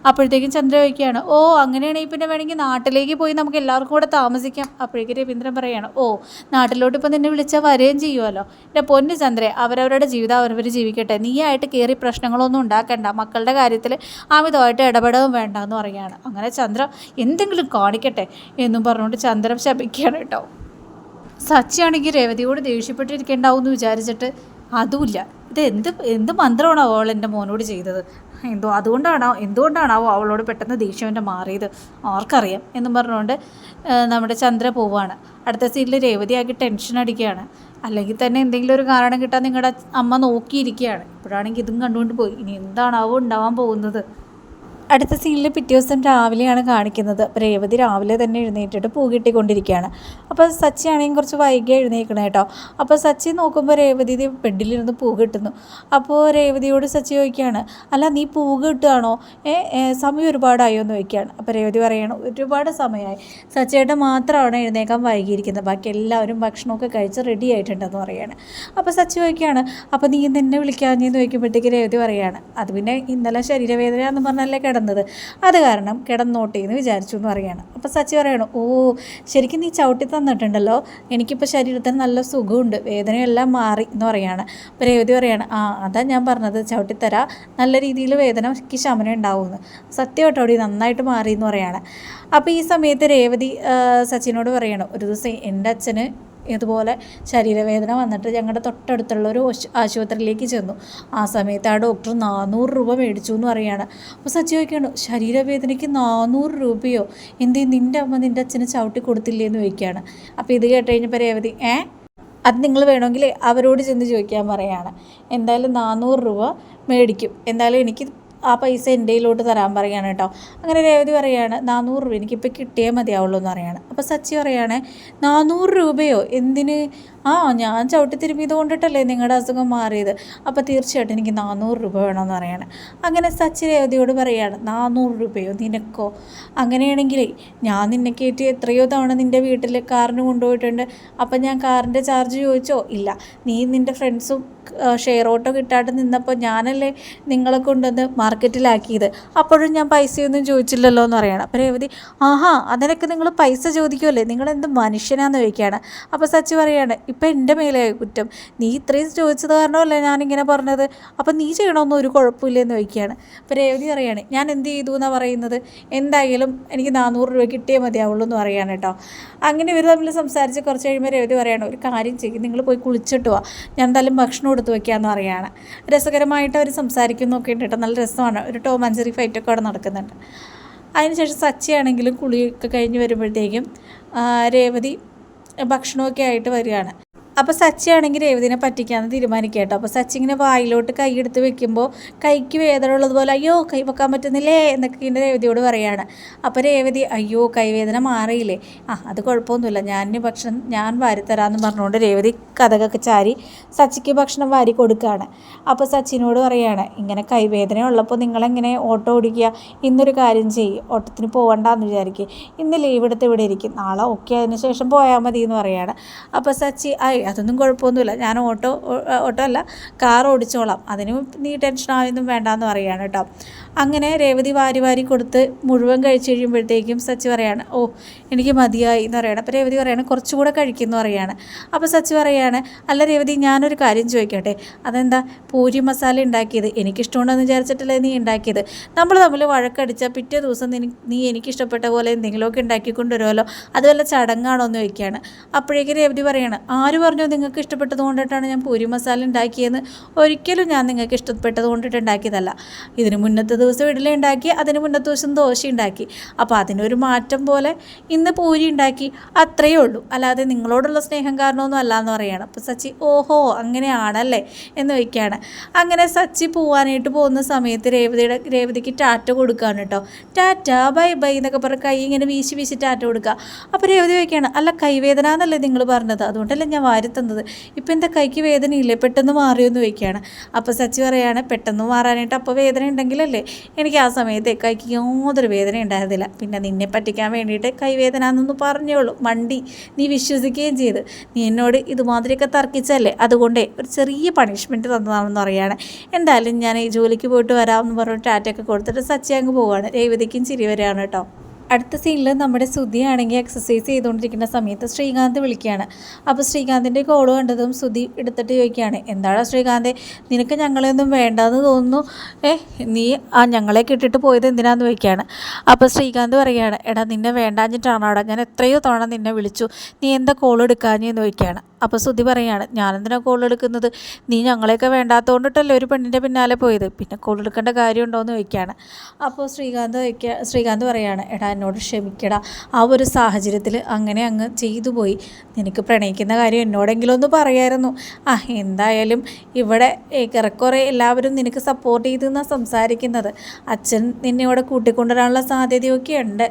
അപ്പോഴത്തേക്കും ചന്ദ്ര ചോദിക്കുകയാണ് ഓ അങ്ങനെയാണെങ്കിൽ പിന്നെ വേണമെങ്കിൽ നാട്ടിലേക്ക് പോയി നമുക്ക് എല്ലാവർക്കും കൂടെ താമസിക്കാം. അപ്പോഴേക്കും രവീന്ദ്രൻ പറയുകയാണ് ഓ നാട്ടിലോട്ട് ഇപ്പം നിന്നെ വിളിച്ചാൽ വരികയും ചെയ്യുമല്ലോ എന്റെ പൊന്ന് ചന്ദ്രെ അവരവരുടെ ജീവിതം അവരവർ ജീവിക്കട്ടെ. നീയായിട്ട് കയറി പ്രശ്നങ്ങളൊന്നും ഉണ്ടാക്കണ്ട. മക്കളുടെ കാര്യത്തിൽ അമിതമായിട്ട് ഇടപെടവും വേണ്ട എന്ന് പറയുകയാണ് അങ്ങനെ ചന്ദ്ര എന്തെങ്കിലും കാണിക്കട്ടെ എന്നും പറഞ്ഞുകൊണ്ട് ചന്ദ്രൻ ശപിക്കുകയാണ് കേട്ടോ. സച്ചിയാണെങ്കിൽ രേവതിയോട് ദേഷ്യപ്പെട്ടിരിക്കേണ്ടാവും എന്ന് വിചാരിച്ചിട്ട് അതുമില്ല. ഇത് എന്ത് എന്ത് മന്ത്രമാണ് അവൾ എന്റെ മോനോട് ചെയ്തത്? എന്തോ അതുകൊണ്ടാണോ എന്തുകൊണ്ടാണാവോ അവളോട് പെട്ടെന്ന് ദേഷ്യം എന്റെ മാറിയത്? ആർക്കറിയാം എന്നും പറഞ്ഞുകൊണ്ട് നമ്മുടെ ചന്ദ്ര പോവാണ്. അടുത്ത സീനിൽ രേവതിയാക്കി ടെൻഷൻ അടിക്കുകയാണ്. അല്ലെങ്കിൽ തന്നെ എന്തെങ്കിലും ഒരു കാരണം കിട്ടാൻ നിങ്ങളുടെ അമ്മ നോക്കിയിരിക്കുകയാണ്. ഇപ്പോഴാണെങ്കിൽ ഇതും കണ്ടുകൊണ്ട് പോയി. ഇനി എന്താണാവോ ഉണ്ടാവാൻ പോകുന്നത്? അടുത്ത സീനിൽ പിറ്റേ ദിവസം രാവിലെയാണ് കാണിക്കുന്നത്. രേവതി രാവിലെ തന്നെ എഴുന്നേറ്റിട്ട് പൂ കിട്ടിക്കൊണ്ടിരിക്കുകയാണ്. അപ്പോൾ സച്ചി ആണെങ്കിൽ കുറച്ച് വൈകി എഴുന്നേക്കണം കേട്ടോ. അപ്പോൾ സച്ചി നോക്കുമ്പോൾ രേവതി ബെഡിലിരുന്ന് പൂ കിട്ടുന്നു. അപ്പോൾ രേവതിയോട് സച്ചി ചോദിക്കുകയാണ് അല്ല നീ പൂ കിട്ടുകയാണോ? സമയം ഒരുപാടായോ? എന്ന് ചോദിക്കുകയാണ്. അപ്പോൾ രേവതി പറയണം ഒരുപാട് സമയമായി സച്ചിയേട്ടൻ മാത്രമാണ് എഴുന്നേക്കാൻ വൈകിയിരിക്കുന്നത്. ബാക്കി എല്ലാവരും ഭക്ഷണമൊക്കെ കഴിച്ച് റെഡി ആയിട്ടുണ്ടെന്ന് പറയുകയാണ് അപ്പോൾ സച്ചി ചോദിക്കുകയാണ് അപ്പോൾ നീ ഇന്ന് എന്നെ വിളിക്കാഞ്ഞെന്ന് ചോദിക്കുമ്പോഴത്തേക്ക് രേവതി പറയുകയാണ് അത് പിന്നെ ഇന്നലെ ശരീരവേദന എന്ന് പറഞ്ഞല്ലേ കിടന്നത്. അത് കാരണം കിടന്നോട്ടെ എന്ന് വിചാരിച്ചു എന്ന് പറയുകയാണ്. അപ്പോൾ സച്ചി പറയണം ഓ ശരിക്കും നീ ചവിട്ടി തന്നിട്ടുണ്ടല്ലോ. എനിക്കിപ്പോൾ ശരീരത്തിന് നല്ല സുഖമുണ്ട്. വേദനയെല്ലാം മാറി എന്ന് പറയാണ് അപ്പോൾ രേവതി പറയാണ് ആ അതാ ഞാൻ പറഞ്ഞത്. ചവിട്ടിത്തരാ നല്ല രീതിയിൽ വേദനയ്ക്ക് ശമനം ഉണ്ടാവുമെന്ന്. സത്യമായിട്ടോടി നന്നായിട്ട് മാറി എന്ന് പറയാണ് അപ്പോൾ ഈ സമയത്ത് രേവതി സച്ചിനോട് പറയണം ഒരു ദിവസം എന്റെ അച്ഛന് ഇതുപോലെ ശരീരവേദന വന്നിട്ട് ഞങ്ങളുടെ തൊട്ടടുത്തുള്ള ഒരു ആശു- ആശുപത്രിയിലേക്ക് ചെന്നു. ആ സമയത്ത് ആ ഡോക്ടർ നാനൂറ് രൂപ മേടിച്ചു എന്ന് പറയുകയാണ് അപ്പോൾ സച്ചി ചോദിക്കുകയാണ് ശരീരവേദനയ്ക്ക് നാനൂറ് രൂപയോ? എന്തേ നിന്റെ അമ്മ നിന്റെ അച്ഛനെ ചവിട്ടി കൊടുത്തില്ലേ? എന്ന് ചോദിക്കുകയാണ് അപ്പോൾ ഇത് കേട്ട് കഴിഞ്ഞപ്പോൾ രേവതി ഏ? അത് നിങ്ങൾ വേണമെങ്കിൽ അവരോട് ചെന്ന് ചോദിക്കാൻ പറയാണ്. എന്തായാലും നാനൂറ് രൂപ മേടിക്കും. എന്തായാലും എനിക്ക് ആ പൈസ എന്റെ കയ്യിലോട്ട് തരാൻ പറയുകയാണ് കേട്ടോ. അങ്ങനെ രേവതി പറയുകയാണ് നാനൂറ് രൂപ എനിക്കിപ്പോൾ കിട്ടിയേ മതിയാവുള്ളൂ എന്ന് പറയാണ്. അപ്പോൾ സച്ചി പറയുകയാണ് നാനൂറ് രൂപയോ? എന്തിന്? ആ ഞാൻ ചവിട്ടി തിരുമ്മിയത് കൊണ്ടിട്ടല്ലേ നിങ്ങളുടെ അസുഖം മാറിയത്. അപ്പോൾ തീർച്ചയായിട്ടും എനിക്ക് നാനൂറ് രൂപ വേണമെന്ന് പറയാണ്. അങ്ങനെ സച്ചി രേവതിയോട് പറയാണ് നാനൂറ് രൂപയോ നിനക്കോ? അങ്ങനെയാണെങ്കിലേ ഞാൻ നിന്നെ കയറ്റി എത്രയോ തവണ നിന്റെ വീട്ടിൽ കാറിന് കൊണ്ടുപോയിട്ടുണ്ട്. അപ്പം ഞാൻ കാറിന്റെ ചാർജ് ചോദിച്ചോ? ഇല്ല നീ നിന്റെ ഫ്രണ്ട്സും ഷെയർ ഓട്ടോ കിട്ടാണ്ട് നിന്നപ്പോൾ ഞാനല്ലേ നിങ്ങളെ കൊണ്ടുവന്ന് മാർക്കറ്റിലാക്കിയത്. അപ്പോഴും ഞാൻ പൈസയൊന്നും ചോദിച്ചില്ലല്ലോ എന്ന് പറയണം. അപ്പോൾ രേവതി ആഹാ അതിനൊക്കെ നിങ്ങൾ പൈസ ചോദിക്കുമല്ലേ നിങ്ങളെന്ത് മനുഷ്യനാന്ന് ചോദിക്കുകയാണ് അപ്പോൾ സച്ചി പറയാണ് ഇപ്പം എന്റെ മേലെ കുറ്റം. നീ ഇത്രയും ചോദിച്ചത് കാരണമല്ലേ ഞാനിങ്ങനെ പറഞ്ഞത്? അപ്പം നീ ചെയ്യണമെന്ന് ഒരു കുഴപ്പമില്ലെന്ന് ചോദിക്കുകയാണ്. അപ്പോൾ രേവതി അറിയാണ് ഞാൻ എന്ത് ചെയ്തു എന്നാണ് പറയുന്നത്? എന്തായാലും എനിക്ക് നാനൂറ് രൂപ കിട്ടിയേ മതിയാവുള്ളൂ എന്ന് പറയാണ് കേട്ടോ. അങ്ങനെ ഇവർ തമ്മിൽ സംസാരിച്ച് കുറച്ച് കഴിയുമ്പോൾ രേവതി പറയാണ് ഒരു കാര്യം ചെയ്യും നിങ്ങൾ പോയി കുളിച്ചിട്ട് വാ. ഞാൻ എന്തായാലും ഭക്ഷണം എടുത്ത് വയ്ക്കാമെന്ന് പറയുകയാണ്. രസകരമായിട്ട് അവർ സംസാരിക്കുന്നൊക്കെ ഉണ്ട് കേട്ടോ. നല്ല രസമാണ്. ഒരു ടോം അഞ്ചറി ഫൈറ്റൊക്കെ അവിടെ നടക്കുന്നുണ്ട്. അതിനുശേഷം സച്ചിയാണെങ്കിലും കുളിയൊക്കെ കഴിഞ്ഞ് വരുമ്പോഴത്തേക്കും രേവതി ഭക്ഷണമൊക്കെ ആയിട്ട് വരികയാണ്. അപ്പോൾ സച്ചി ആണെങ്കിൽ രേവതിനെ പറ്റിക്കാന്ന് തീരുമാനിക്കുക കേട്ടോ. അപ്പോൾ സച്ചി ഇങ്ങനെ വായിലോട്ട് കൈ എടുത്ത് വെക്കുമ്പോൾ കൈക്ക് വേദന ഉള്ളതുപോലെ അയ്യോ കൈ വെക്കാൻ പറ്റുന്നില്ലേ? എന്നൊക്കെ ഇങ്ങനെ രേവതിയോട് പറയാണ്. അപ്പോൾ രേവതി അയ്യോ കൈവേദന മാറിയില്ലേ? ആ അത് കുഴപ്പമൊന്നുമില്ല. ഞാൻ ഭക്ഷണം ഞാൻ വാരിത്തരാമെന്ന് പറഞ്ഞുകൊണ്ട് രേവതി കഥകൊക്കെ ചാരി സച്ചിക്ക് ഭക്ഷണം വാരി കൊടുക്കുകയാണ് അപ്പോൾ സച്ചിനോട് പറയാണ് ഇങ്ങനെ കൈവേദന ഉള്ളപ്പോൾ നിങ്ങളെങ്ങനെ ഓട്ടോ ഓടിക്കുക? ഇന്നൊരു കാര്യം ചെയ്യും. ഓട്ടത്തിന് പോകണ്ടെന്ന് വിചാരിക്കുക ഇന്ന് ലീവ് എടുത്ത് ഇവിടെ ഇരിക്കും. നാളെ ഓക്കെ അതിന് ശേഷം പോയാൽ മതി എന്ന് പറയാണ്. അപ്പോൾ സച്ചി അതൊന്നും കുഴപ്പമൊന്നുമില്ല. ഞാൻ ഓട്ടോ ഓട്ടോ അല്ല കാർ ഓടിച്ചോളാം. അതിനും നീ ടെൻഷൻ ആയൊന്നും വേണ്ടാന്ന് പറയുകയാണ് കേട്ടോ. അങ്ങനെ രേവതി വാരി വാരി കൊടുത്ത് മുഴുവൻ കഴിച്ചു കഴിയുമ്പോഴത്തേക്കും സച്ചി പറയാണ് ഓ എനിക്ക് മതിയായി എന്ന് പറയണം. അപ്പോൾ രേവതി പറയാണ് കുറച്ചുകൂടെ കഴിക്കുമെന്ന് പറയാണ്. അപ്പോൾ സച്ചി പറയാണ് അല്ല രേവതി ഞാനൊരു കാര്യം ചോദിക്കട്ടെ? അതെന്താ? പൂരി മസാല ഉണ്ടാക്കിയത്. എനിക്കിഷ്ടമുണ്ടെന്ന് വിചാരിച്ചിട്ടല്ലേ നീ ഉണ്ടാക്കിയത്? നമ്മൾ തമ്മിൽ വഴക്കടിച്ച പിറ്റേ ദിവസം നീ നീ എനിക്കിഷ്ടപ്പെട്ട പോലെ എന്തെങ്കിലുമൊക്കെ ഉണ്ടാക്കിക്കൊണ്ടുവരുമല്ലോ? അത് വല്ല ചടങ്ങാണോ എന്ന് ചോദിക്കുകയാണ്. അപ്പോഴേക്കും രേവതി പറയാണ് ആര് പറഞ്ഞു നിങ്ങൾക്ക് ഇഷ്ടപ്പെട്ടത് കൊണ്ടിട്ടാണ് ഞാൻ പൂരി മസാല ഉണ്ടാക്കിയതെന്ന്? ഒരിക്കലും ഞാൻ നിങ്ങൾക്ക് ഇഷ്ടപ്പെട്ടത് കൊണ്ടിട്ട് ഉണ്ടാക്കിയതല്ല. ഇതിന് മുന്നത്തെ ദിവസം ഇഡലി ഉണ്ടാക്കി അതിന് മുന്നത്തെ ദിവസം ദോശ ഉണ്ടാക്കി. അപ്പോൾ അതിനൊരു മാറ്റം പോലെ ഇന്ന് പൂരി ഉണ്ടാക്കി അത്രയേ ഉള്ളൂ. അല്ലാതെ നിങ്ങളോടുള്ള സ്നേഹം കാരണമൊന്നും അല്ല എന്ന് പറയുകയാണ് അപ്പോൾ സച്ചി ഓഹോ അങ്ങനെയാണല്ലേ എന്ന് വയ്ക്കുകയാണ് അങ്ങനെ സച്ചി പോവാനായിട്ട് പോകുന്ന സമയത്ത് രേവതിയുടെ രേവതിക്ക് ടാറ്റ കൊടുക്കുകയാണ് കേട്ടോ. ടാറ്റ ബൈ ബൈ എന്നൊക്കെ പറഞ്ഞ് കൈ ഇങ്ങനെ വീശി വീശി ടാറ്റ കൊടുക്കുക. അപ്പോൾ രേവതി വയ്ക്കുകയാണ് അല്ല കൈവേദന എന്നല്ലേ നിങ്ങൾ പറഞ്ഞത്? അതുകൊണ്ടല്ലേ ഞാൻ വാരി തന്നത്. ഇപ്പം എന്താ കൈക്ക് വേദനയില്ലേ? പെട്ടെന്ന് മാറിയെന്ന് വയ്ക്കുകയാണ് അപ്പോൾ സച്ചി പറയുകയാണ് പെട്ടെന്ന് മാറാനായിട്ട് അപ്പോൾ വേദന ഉണ്ടെങ്കിലല്ലേ എനിക്ക് ആ സമയത്ത് കൈക്ക് യാതൊരു വേദന ഉണ്ടായിരുന്നില്ല. പിന്നെ നിന്നെ പറ്റിക്കാൻ വേണ്ടിയിട്ട് കൈവേദന എന്നൊന്ന് പറഞ്ഞേ ഉള്ളൂ മണ്ടി നീ വിശ്വസിക്കുകയും ചെയ്ത്. നീ എന്നോട് ഇതുമാതിരിയൊക്കെ തർക്കിച്ചല്ലേ? അതുകൊണ്ടേ ഒരു ചെറിയ പണിഷ്മെന്റ് തന്നതാണെന്ന് പറയുകയാണ്. എന്തായാലും ഞാൻ ഈ ജോലിക്ക് പോയിട്ട് വരാമെന്ന് പറഞ്ഞിട്ട് ടാറ്റയൊക്കെ കൊടുത്തിട്ട് സച്ചി അങ്ങ് പോവുകയാണ്. രേവതിക്കും ചിരി വരികയാണ് കേട്ടോ. അടുത്ത സീനിൽ നമ്മുടെ സുധിയാണെങ്കിൽ എക്സസൈസ് ചെയ്തുകൊണ്ടിരിക്കുന്ന സമയത്ത് ശ്രീകാന്ത് വിളിക്കുകയാണ്. അപ്പോൾ ശ്രീകാന്തിന്റെ കോൾ കണ്ടതും സുധി എടുത്തിട്ട് ചോദിക്കുകയാണ് എന്താണ് ശ്രീകാന്ത് നിനക്ക് ഞങ്ങളെയൊന്നും വേണ്ടാന്ന് തോന്നുന്നു? ഏ നീ ആ ഞങ്ങളെ കിട്ടിട്ട് പോയത് എന്തിനാന്ന് ചോദിക്കുകയാണ്. അപ്പോൾ ശ്രീകാന്ത് പറയുകയാണ് എടാ നിന്നെ വേണ്ടാഞ്ഞിട്ടാണ്? അവിടെ ഞാൻ എത്രയോ തവണ നിന്നെ വിളിച്ചു. നീ എന്താ കോൾ എടുക്കാഞ്ഞെന്ന് ചോദിക്കുകയാണ്. അപ്പോൾ സുധി പറയാണ് ഞാനെന്തിനാ കോൾ എടുക്കുന്നത്? നീ ഞങ്ങളെയൊക്കെ വേണ്ടാത്തതുകൊണ്ടിട്ടല്ലേ ഒരു പെണ്ണിന്റെ പിന്നാലെ പോയത്? പിന്നെ കോൾ എടുക്കേണ്ട കാര്യമുണ്ടോ എന്ന് ചോദിക്കുകയാണ്. അപ്പോൾ ശ്രീകാന്ത് ചോദിക്കുക ശ്രീകാന്ത് പറയുകയാണ് എടാ എന്നോട് ക്ഷമിക്കട. ആ ഒരു സാഹചര്യത്തിൽ അങ്ങനെ അങ്ങ് ചെയ്തു പോയി. നിനക്ക് പ്രണയിക്കുന്ന കാര്യം എന്നോടെങ്കിലും ഒന്ന് പറയായിരുന്നു. ആ എന്തായാലും ഇവിടെ ഏറെക്കുറെ എല്ലാവരും നിനക്ക് സപ്പോർട്ട് ചെയ്തെന്നാണ് സംസാരിക്കുന്നത്. അച്ഛൻ നിന്നെ ഇവിടെ കൂട്ടിക്കൊണ്ടുവരാനുള്ള സാധ്യതയൊക്കെ ഉണ്ട്.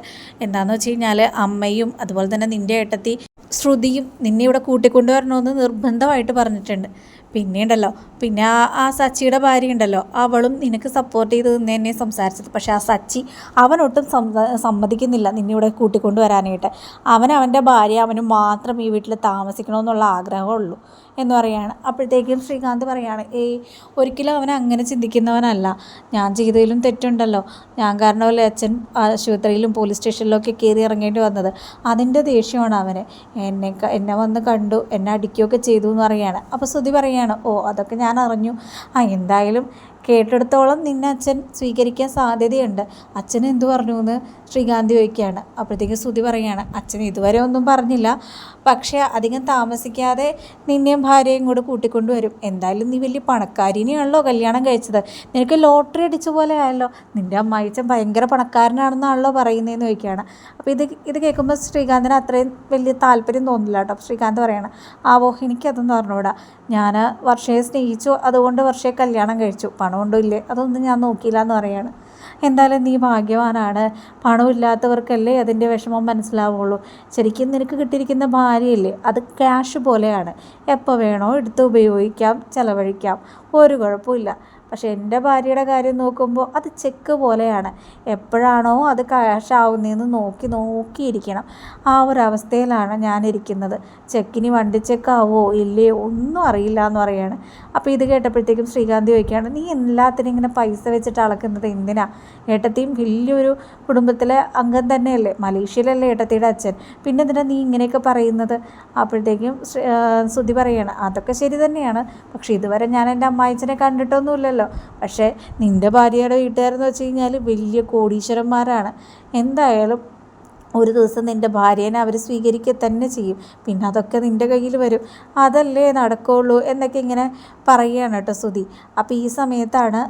എന്താണെന്ന് വെച്ച് കഴിഞ്ഞാൽ അമ്മയും അതുപോലെ തന്നെ നിന്റെ ഏട്ടത്തി ശ്രുതിയും നിന്നെ ഇവിടെ കൂട്ടിക്കൊണ്ടുവരണമെന്ന് നിർബന്ധമായിട്ട് പറഞ്ഞിട്ടുണ്ട്. പിന്നെ ഉണ്ടല്ലോ പിന്നെ ആ ആ സച്ചിയുടെ ഭാര്യ ഉണ്ടല്ലോ അവളും നിനക്ക് സപ്പോർട്ട് ചെയ്ത് നിന്ന് തന്നെ സംസാരിച്ചത്. പക്ഷേ ആ സച്ചി അവനൊട്ടും സമ്മതിക്കുന്നില്ല നിന്നെ ഇവിടെ കൂട്ടിക്കൊണ്ടുവരാനായിട്ട് അവൻ അവന്റെ ഭാര്യ അവന് മാത്രം ഈ വീട്ടിൽ താമസിക്കണമെന്നുള്ള ആഗ്രഹമുള്ളൂ എന്ന് പറയുകയാണ് അപ്പോഴത്തേക്കും ശ്രീകാന്ത് പറയുകയാണ് ഏയ് ഒരിക്കലും അവൻ അങ്ങനെ ചിന്തിക്കുന്നവനല്ല. ഞാൻ ചെയ്തതിലും തെറ്റുണ്ടല്ലോ. ഞാൻ കാരണമല്ലേ അച്ഛൻ ആശുപത്രിയിലും പോലീസ് സ്റ്റേഷനിലൊക്കെ കയറി ഇറങ്ങേണ്ടി വന്നത്? അതിന്റെ ദേഷ്യമാണ് അവന്. എന്നെ എന്നെ വന്ന് കണ്ടു എന്നെ അടിക്കുകയൊക്കെ ചെയ്തു എന്ന് പറയുകയാണ് അപ്പോൾ ശ്രുതി പറയുകയാണ് ഓ അതൊക്കെ ഞാൻ അറിഞ്ഞു. ആ എന്തായാലും കേട്ടെടുത്തോളം നിന്നെ അച്ഛൻ സ്വീകരിക്കാൻ സാധ്യതയുണ്ട്. അച്ഛൻ എന്തു പറഞ്ഞു എന്ന് ശ്രീകാന്തി ചോദിക്കുകയാണ്. അപ്പോഴത്തേക്കും ശ്രുതി പറയുകയാണ് അച്ഛൻ ഇതുവരെ ഒന്നും പറഞ്ഞില്ല. പക്ഷേ അധികം താമസിക്കാതെ നിന്നെയും ഭാര്യയും കൂടെ കൂട്ടിക്കൊണ്ടു വരും. എന്തായാലും നീ വലിയ പണക്കാരിനെയാണല്ലോ കല്യാണം കഴിച്ചത്. നിനക്ക് ലോട്ടറി അടിച്ച പോലെ ആയല്ലോ. നിന്റെ അമ്മായിച്ചൻ ഭയങ്കര പണക്കാരനാണെന്നാണല്ലോ പറയുന്നതെന്ന് ചോദിക്കുകയാണ്. അപ്പോൾ ഇത് ഇത് കേൾക്കുമ്പോൾ ശ്രീകാന്തിന് അത്രയും വലിയ താല്പര്യം തോന്നില്ല കേട്ടോ. ശ്രീകാന്ത് പറയണം ആവോ എനിക്കതൊന്നും പറഞ്ഞുകൂടാ ഞാൻ വർഷയെ സ്നേഹിച്ചു. അതുകൊണ്ട് വർഷയെ കല്യാണം കഴിച്ചു. പണമുണ്ടോ ഇല്ലേ? അതൊന്നും ഞാൻ നോക്കിയില്ല എന്ന് പറയാണ്. എന്തായാലും നീ ഭാഗ്യവാനാണ്. പണമില്ലാത്തവർക്കല്ലേ അതിന്റെ വിഷമം മനസ്സിലാവുള്ളൂ. ശരിക്കും നിനക്ക് കിട്ടിയിരിക്കുന്ന ഭാര്യയില്ലേ? അത് ക്യാഷ് പോലെയാണ്. എപ്പോൾ വേണോ എടുത്ത് ഉപയോഗിക്കാം ചിലവഴിക്കാം. ഒരു കുഴപ്പമില്ല. പക്ഷേ എന്റെ ഭാര്യയുടെ കാര്യം നോക്കുമ്പോൾ അത് ചെക്ക് പോലെയാണ്. എപ്പോഴാണോ അത് ക്യാഷാവുന്നതെന്ന് നോക്കി നോക്കിയിരിക്കണം. ആ ഒരു അവസ്ഥയിലാണ് ഞാനിരിക്കുന്നത് ചെക്കിന് വണ്ടി ചെക്കാവോ ഇല്ലയോ ഒന്നും അറിയില്ല എന്ന് പറയാണ്. അപ്പോൾ ഇത് കേട്ടപ്പോഴത്തേക്കും ശ്രീകാന്ത് ചോദിക്കുകയാണ് നീ എല്ലാത്തിനും ഇങ്ങനെ പൈസ വെച്ചിട്ട് അളക്കുന്നത് എന്തിനാ? ഏട്ടത്തിയും വലിയൊരു കുടുംബത്തിലെ അംഗം തന്നെയല്ലേ? മലേഷ്യയിലല്ലേ ഏട്ടത്തിയുടെ അച്ഛൻ. പിന്നെ എന്തിനാ നീ ഇങ്ങനെയൊക്കെ പറയുന്നത്? അപ്പോഴത്തേക്കും ശ്രുതി പറയാണ് അതൊക്കെ ശരി തന്നെയാണ്. പക്ഷേ ഇതുവരെ ഞാൻ എന്റെ അമ്മായിച്ചനെ കണ്ടിട്ടൊന്നുമില്ലല്ലോ. പക്ഷേ നിന്റെ ഭാര്യയുടെ വീട്ടുകാരെന്ന് വെച്ച് കഴിഞ്ഞാൽ വലിയ കോടീശ്വരന്മാരാണ്. എന്തായാലും ഒരു ദിവസം നിന്റെ ഭാര്യേനെ അവർ സ്വീകരിക്കുക തന്നെ ചെയ്യും. പിന്നെ അതൊക്കെ നിന്റെ കയ്യിൽ വരും. അതല്ലേ നടക്കുള്ളൂ എന്നൊക്കെ ഇങ്ങനെ പറയുകയാണ് കേട്ടോ സുധി അപ്പോൾ ഈ സമയത്താണ്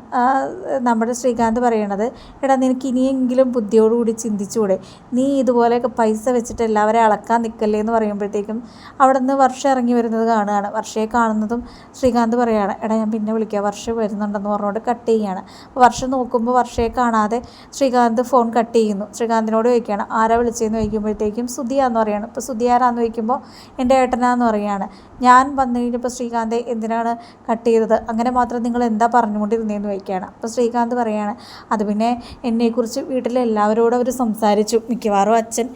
നമ്മുടെ ശ്രീകാന്ത് പറയണത് എടാ നിനക്ക് ഇനിയെങ്കിലും ബുദ്ധിയോടുകൂടി ചിന്തിച്ചുകൂടെ നീ ഇതുപോലെയൊക്കെ പൈസ വെച്ചിട്ട് എല്ലാവരെ അളക്കാൻ നിൽക്കല്ലേ എന്ന് പറയുമ്പോഴത്തേക്കും അവിടെ നിന്ന് വർഷം ഇറങ്ങി വരുന്നത് കാണുകയാണ്. വർഷയെ കാണുന്നതും ശ്രീകാന്ത് പറയുകയാണ് എടാ ഞാൻ പിന്നെ വിളിക്കാം. വർഷം വരുന്നുണ്ടെന്ന് പറഞ്ഞുകൊണ്ട് കട്ട് ചെയ്യുകയാണ് വർഷം നോക്കുമ്പോൾ വർഷയെ കാണാതെ ശ്രീകാന്ത് ഫോൺ കട്ട് ചെയ്യുന്നു. ശ്രീകാന്തിനോട് ചോദിക്കുകയാണ് ആരാ വിളിച്ചതെന്ന് ചോദിക്കുമ്പോഴത്തേക്കും സുധിയാന്ന് പറയാണ്. ഇപ്പോൾ സുധിയാരാന്ന് ചോദിക്കുമ്പോൾ എന്റെ ഏട്ടനാന്ന് പറയാണ്. ഞാൻ വന്നു കഴിഞ്ഞപ്പോൾ ശ്രീകാന്തെ എന്തിനാണ് കട്ട് ചെയ്തത്? അങ്ങനെ മാത്രം നിങ്ങൾ എന്താ പറഞ്ഞുകൊണ്ടിരുന്നതെന്ന് ചോദിക്കുകയാണ്. അപ്പോൾ ശ്രീകാന്ത് പറയാണ് അത് പിന്നെ എന്നെക്കുറിച്ച് വീട്ടിലെ എല്ലാവരോടും അവർ സംസാരിച്ചു. മിക്കവാറും അച്ഛൻ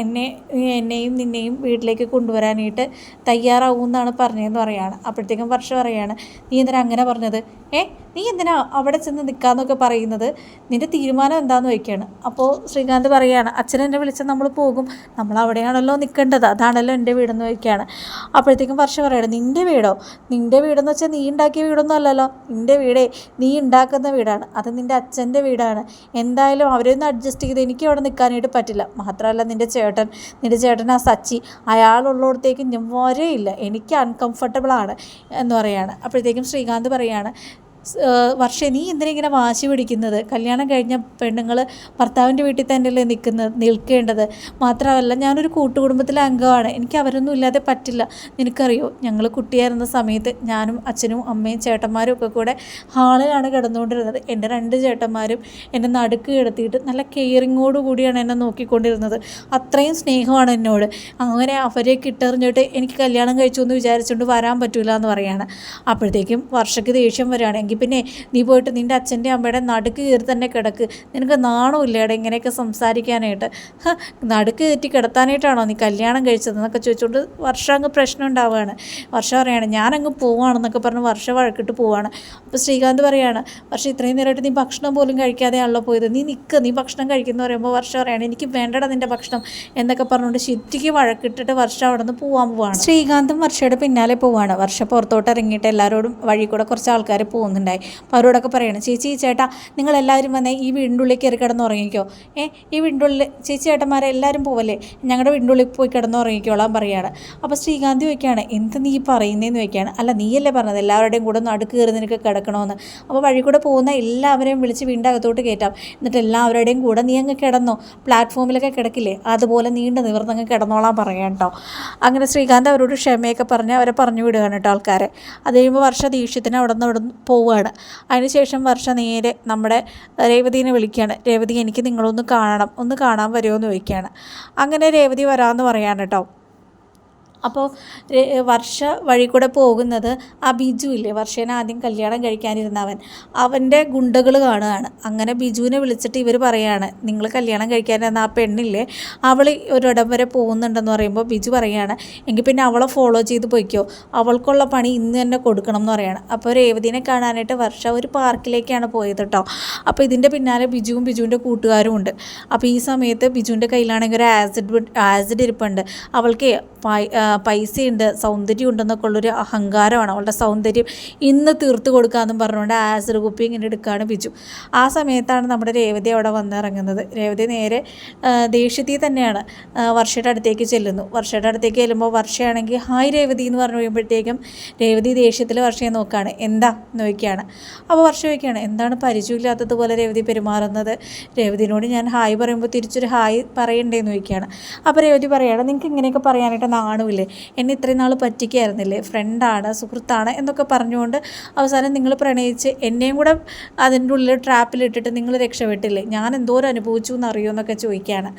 എന്നെ എന്നെയും നിന്നെയും വീട്ടിലേക്ക് കൊണ്ടുവരാനായിട്ട് തയ്യാറാവുമെന്നാണ് പറഞ്ഞതെന്ന് പറയാണ്. അപ്പോഴത്തേക്കും വർഷം പറയാണ് നീ എന്തിനാ അങ്ങനെ പറഞ്ഞത്? ഏ നീ എന്തിനാ അവിടെ ചെന്ന് നിൽക്കാന്നൊക്കെ പറയുന്നത്? നിന്റെ തീരുമാനം എന്താണെന്ന് ചോദിക്കുകയാണ്. അപ്പോൾ ശ്രീകാന്ത് പറയുകയാണ് അച്ഛൻ എന്നെ വിളിച്ചാൽ നമ്മൾ പോകും. നമ്മൾ അവിടെയാണല്ലോ നിൽക്കേണ്ടത്. അതാണല്ലോ എന്റെ വീടെന്ന് ചോദിക്കുകയാണ് അപ്പോഴത്തേക്കും വർഷം പറയണം നിന്റെ വീടോ? നിന്റെ വീടെന്ന് വെച്ചാൽ നീ ഉണ്ടാക്കിയ വീടൊന്നും അല്ലല്ലോ. നിന്റെ വീടേ നീ ഉണ്ടാക്കുന്ന വീടാണ്. അത് നിന്റെ അച്ഛന്റെ വീടാണ്. എന്തായാലും അവരെയൊന്നും അഡ്ജസ്റ്റ് ചെയ്ത് എനിക്ക് അവിടെ നിൽക്കാനായിട്ട് പറ്റില്ല. മാത്രമല്ല നിന്റെ ചേട്ടൻ നിന്റെ ചേട്ടൻ ആ സച്ചി അയാളുള്ളിടത്തേക്ക് ഞാൻ വരെയില്ല. എനിക്ക് അൺകംഫർട്ടബിളാണ് എന്ന് പറയുകയാണ്. അപ്പോഴത്തേക്കും ശ്രീകാന്ത് പറയാണ് വർഷം നീ എന്തിനാ ഇങ്ങനെ വാശി പിടിക്കുന്നത്? കല്യാണം കഴിഞ്ഞ പെണ്ണുങ്ങൾ ഭർത്താവിന്റെ വീട്ടിൽ തന്നെയല്ലേ നിൽക്കുന്നത് നിൽക്കേണ്ടത്? മാത്രമല്ല ഞാനൊരു കൂട്ടുകുടുംബത്തിലെ അംഗമാണ്. എനിക്ക് അവരൊന്നും ഇല്ലാതെ പറ്റില്ല. നിനക്കറിയോ ഞങ്ങൾ കുട്ടിയായിരുന്ന സമയത്ത് ഞാനും അച്ഛനും അമ്മയും ചേട്ടന്മാരും ഒക്കെ കൂടെ ഹാളിലാണ് കിടന്നുകൊണ്ടിരുന്നത്. എന്റെ രണ്ട് ചേട്ടന്മാരും എന്നെ നടുക്ക് കിടത്തിയിട്ട് നല്ല കെയറിങ്ങോട് കൂടിയാണ് എന്നെ നോക്കിക്കൊണ്ടിരുന്നത്. അത്രയും സ്നേഹമാണ് എന്നോട്. അങ്ങനെ അവരെ കിട്ടറിഞ്ഞിട്ട് എനിക്ക് കല്യാണം കഴിച്ചു എന്ന് വിചാരിച്ചുകൊണ്ട് വരാൻ പറ്റില്ല എന്ന് പറയാണ്. അപ്പോഴത്തേക്കും വർഷയ്ക്ക് ദേഷ്യം വരികയാണെങ്കിൽ പിന്നെ നീ പോയിട്ട് നിന്റെ അച്ഛന്റെ അമ്മയുടെ നടുക്ക് കയറി തന്നെ കിടക്ക്. നിനക്ക് നാണമില്ലേടെ ഇങ്ങനെയൊക്കെ സംസാരിക്കാനായിട്ട്? നടുക്ക് കയറ്റി കിടത്താനായിട്ടാണോ നീ കല്യാണം കഴിച്ചത് എന്നൊക്കെ ചോദിച്ചുകൊണ്ട് വർഷം അങ്ങ് പ്രശ്നം ഉണ്ടാവുകയാണ്. വർഷം പറയാണ് ഞാനങ്ങ് പോവാണെന്നൊക്കെ പറഞ്ഞ് വർഷം വഴക്കിട്ട് പോവാണ്. അപ്പോൾ ശ്രീകാന്ത് പറയാണ് വർഷം ഇത്രയും നേരമായിട്ട് നീ ഭക്ഷണം പോലും കഴിക്കാതെയാണല്ലോ പോയത്. നീ നിൽക്ക് നീ ഭക്ഷണം കഴിക്കുന്നു പറയുമ്പോൾ വർഷം പറയുകയാണ് എനിക്ക് വേണ്ടട നിന്റെ ഭക്ഷണം. എന്നൊക്കെ പറഞ്ഞുകൊണ്ട് ശുദ്ധിക്ക് വഴക്കിട്ടിട്ട് വർഷം അവിടെ നിന്ന് പോകാൻ പോവാണ്. ശ്രീകാന്തും വർഷയുടെ പിന്നാലെ പോവാണ്. വർഷ പുറത്തോട്ട് ഇറങ്ങിയിട്ട് എല്ലാവരോടും വഴി കൂടെ കുറച്ച് ആൾക്കാർ പോകുന്നുണ്ടായി അപ്പോൾ അവരോടൊക്കെ പറയണം ചേച്ചി ചേട്ടാ നിങ്ങളെല്ലാവരും വന്നേ ഈ വീടിന്റെ ഉള്ളിൽ കയറി കിടന്ന് ഉറങ്ങിക്കോ. ഏ ഈ വീടിന്റെ ഉള്ളിൽ ചേച്ചി ചേട്ടന്മാരെ എല്ലാവരും പോവല്ലേ? ഞങ്ങളുടെ വീടിന്റെ ഉള്ളിൽ പോയി കിടന്ന് ഉറങ്ങിക്കോളാൻ പറയുകയാണ് അപ്പോൾ ശ്രീകാന്ത് ചോദിക്കുകയാണ് എന്ത് നീ പറയുന്നതെന്ന് ചോദിക്കുകയാണ്? അല്ല നീയല്ലേ പറഞ്ഞത് എല്ലാവരുടെയും കൂടെ ഒന്ന് അടുക്ക് കയറി നിനക്ക് കിടക്കണമെന്ന് അപ്പോൾ വഴി കൂടെ പോകുന്ന എല്ലാവരെയും വിളിച്ച് വീടിന്റെ അകത്തോട്ട് കയറ്റാം. എന്നിട്ട് എല്ലാവരുടെയും കൂടെ നീ അങ്ങ് കിടന്നോ. പ്ലാറ്റ്ഫോമിലൊക്കെ കിടക്കില്ലേ അതുപോലെ നീണ്ട നിവർന്നങ്ങ് കിടന്നോളാൻ പറയാം കേട്ടോ അങ്ങനെ ശ്രീകാന്ത് അവരോട് ക്ഷമയൊക്കെ പറഞ്ഞ് അവരെ പറഞ്ഞു വിടുകയാണ് കേട്ടോ ആൾക്കാരെ. അത് കഴിയുമ്പോൾ വർഷ ദീക്ഷത്തിന് അവിടെ നിന്ന് അവിടെ നിന്ന് പോവുകയാണ്. അതിനുശേഷം വർഷ നേരെ നമ്മുടെ രേവതിനെ വിളിക്കുകയാണ്. രേവതി എനിക്ക് നിങ്ങളൊന്ന് കാണണം. ഒന്ന് കാണാൻ വരുമോ? എന്ന് ചോദിക്കുകയാണ്. അങ്ങനെ രേവതി വരാമെന്ന് പറയാണ് കേട്ടോ. അപ്പോൾ വർഷ വഴി കൂടെ പോകുന്നത് ആ ബിജു ഇല്ലേ? വർഷേനെ ആദ്യം കല്യാണം കഴിക്കാനിരുന്നവൻ. അവന്റെ ഗുണ്ടകൾ കാണുകയാണ്. അങ്ങനെ ബിജുവിനെ വിളിച്ചിട്ട് ഇവർ പറയാണ് നിങ്ങൾ കല്യാണം കഴിക്കാനിരുന്ന ആ പെണ്ണില്ലേ? അവൾ ഒരിടം വരെ പോകുന്നുണ്ടെന്ന് പറയുമ്പോൾ ബിജു പറയാണ് എങ്കിൽ പിന്നെ അവളെ ഫോളോ ചെയ്ത് പോയിക്കോ. അവൾക്കുള്ള പണി ഇന്ന് തന്നെ കൊടുക്കണം എന്ന് പറയാണ്. അപ്പോൾ രേവതിനെ കാണാനായിട്ട് വർഷ ഒരു പാർക്കിലേക്കാണ് പോയത് കേട്ടോ അപ്പോൾ ഇതിന്റെ പിന്നാലെ ബിജുവും ബിജുവിന്റെ കൂട്ടുകാരും ഉണ്ട്. അപ്പോൾ ഈ സമയത്ത് ബിജുവിന്റെ കയ്യിലാണെങ്കിൽ ഒരു ആസിഡ് ആസിഡ് ഇരിപ്പുണ്ട്. അവൾക്ക് പൈസയുണ്ട് സൗന്ദര്യം ഉണ്ടെന്നൊക്കെ ഉള്ളൊരു അഹങ്കാരമാണ്. അവളുടെ സൗന്ദര്യം ഇന്ന് തീർത്ത് കൊടുക്കാമെന്നും പറഞ്ഞുകൊണ്ട് ആസർ കുപ്പി ഇങ്ങനെ എടുക്കുകയാണ് ബിജു. ആ സമയത്താണ് നമ്മുടെ രേവതി അവിടെ വന്നിറങ്ങുന്നത്. രേവതി നേരെ ദേഷ്യത്തിൽ തന്നെയാണ് വർഷയുടെ അടുത്തേക്ക് ചെല്ലുന്നു. വർഷയുടെ അടുത്തേക്ക് ചെല്ലുമ്പോൾ വർഷയാണെങ്കിൽ ഹായ് രേവതി എന്ന് പറഞ്ഞു കഴിയുമ്പോഴത്തേക്കും രേവതി ദേഷ്യത്തിൽ വർഷയെ നോക്കുകയാണ് എന്താ? നോക്കിയാണ്. അപ്പോൾ വർഷ ചോദിക്കുകയാണ് എന്താണ് പരിചയമില്ലാത്തതുപോലെ രേവതി പെരുമാറുന്നത്? രേവതിനോട് ഞാൻ ഹായ് പറയുമ്പോൾ തിരിച്ചൊരു ഹായ് പറയണ്ടേന്ന് ചോദിക്കുകയാണ്. അപ്പോൾ രേവതി പറയുകയാണ് നിങ്ങൾക്ക് ഇങ്ങനെയൊക്കെ പറയാനായിട്ട് നാണുമില്ലേ. എന്നെ ഇത്രയും നാൾ പറ്റിക്കായിരുന്നില്ലേ? ഫ്രണ്ടാണ് സുഹൃത്താണ് എന്നൊക്കെ പറഞ്ഞുകൊണ്ട് അവസാനം നിങ്ങൾ പ്രണയിച്ച് എന്നെയും കൂടെ അതിന്റെ ഉള്ളിൽ ട്രാപ്പിലിട്ടിട്ട് നിങ്ങൾ രക്ഷപ്പെട്ടില്ലേ? ഞാൻ എന്തോരം അനുഭവിച്ചു എന്നറിയോ എന്നൊക്കെ ചോദിക്കുകയാണ്.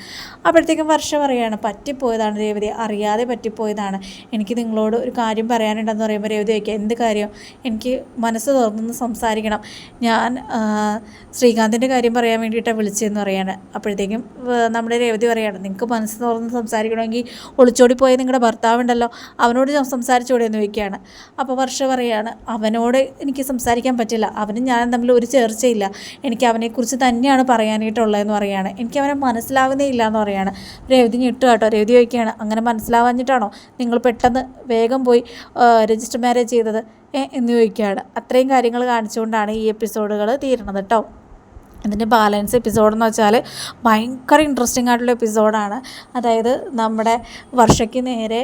അപ്പോഴത്തേക്കും വർഷ പറയുകയാണ് പറ്റിപ്പോയതാണ് രേവതി അറിയാതെ പറ്റിപ്പോയതാണ്. എനിക്ക് നിങ്ങളോട് ഒരു കാര്യം പറയാനുണ്ടെന്ന് പറയുമ്പോൾ രേവതി ചോദിക്കുക എന്ത് കാര്യം? എനിക്ക് മനസ്സ് തുറന്നു സംസാരിക്കണം. ഞാൻ ശ്രീകാന്തിന്റെ കാര്യം പറയാൻ വേണ്ടിയിട്ടാണ് വിളിച്ചതെന്ന് പറയാണ്. അപ്പോഴത്തേക്കും നമ്മുടെ രേവതി പറയുകയാണ് നിങ്ങൾക്ക് മനസ്സ് തുറന്ന് സംസാരിക്കണമെങ്കിൽ ഒളിച്ചോടി പോയ നിങ്ങളുടെ ഭർത്താവുണ്ടല്ലോ അവനോട് ഞാൻ സംസാരിച്ചോടെ എന്ന് ചോദിക്കുകയാണ് അപ്പോൾ വർഷ പറയുകയാണ് അവനോട് എനിക്ക് സംസാരിക്കാൻ പറ്റില്ല. അവനും ഞാനും തമ്മിൽ ഒരു ചേർച്ചയില്ല. എനിക്ക് അവനെക്കുറിച്ച് തന്നെയാണ് പറയാനായിട്ടുള്ളതെന്ന് പറയുകയാണ് എനിക്ക് അവനെ മനസ്സിലാവുന്നേ ഇല്ല എന്ന് പറയുകയാണ് രേവതി ഞെട്ടു കേട്ടോ. രേവതി ചോദിക്കുകയാണ് അങ്ങനെ മനസ്സിലാവാഞ്ഞിട്ടാണോ? നിങ്ങൾ പെട്ടെന്ന് വേഗം പോയി രജിസ്റ്റർ മാരേജ് ചെയ്തത്? എന്ന് ചോദിക്കുകയാണ്. അത്രയും കാര്യങ്ങൾ കാണിച്ചുകൊണ്ടാണ് ഈ എപ്പിസോഡുകൾ തീരണത് കേട്ടോ. ഇതിന്റെ ബാലൻസ് എപ്പിസോഡ് എന്ന് വെച്ചാൽ ഭയങ്കര ഇൻട്രസ്റ്റിംഗ് ആയിട്ടുള്ള എപ്പിസോഡാണ് അതായത് നമ്മുടെ വർഷയ്ക്ക് നേരെ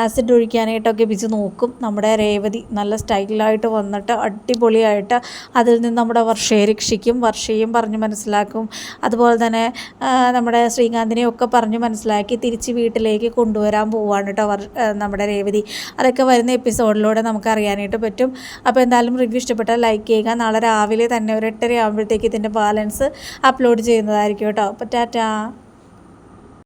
ആസിഡ് ഒഴിക്കാനായിട്ടൊക്കെ ബിജു നോക്കും. നമ്മുടെ രേവതി നല്ല സ്റ്റൈലായിട്ട് വന്നിട്ട് അടിപൊളിയായിട്ട് അതിൽ നിന്ന് നമ്മുടെ വർഷയെ രക്ഷിക്കും വർഷയും പറഞ്ഞ് മനസ്സിലാക്കും. അതുപോലെ തന്നെ നമ്മുടെ ശ്രീകാന്തിനെയും ഒക്കെ പറഞ്ഞ് മനസ്സിലാക്കി തിരിച്ച് വീട്ടിലേക്ക് കൊണ്ടുവരാൻ പോവാണ് കേട്ടോ നമ്മുടെ രേവതി. അതൊക്കെ വരുന്ന എപ്പിസോഡിലൂടെ നമുക്ക് അറിയാനായിട്ട് പറ്റും. അപ്പോൾ എന്തായാലും റിവ്യൂ ഇഷ്ടപ്പെട്ടാൽ ലൈക്ക് ചെയ്യുക. നാളെ രാവിലെ തന്നെ ഒരു എട്ടര ആകുമ്പോഴത്തേക്ക് ഇതിന്റെ ബാലൻസ് അപ്ലോഡ് ചെയ്യുന്നതായിരിക്കും കേട്ടോ. അപ്പോൾ ടാറ്റാ.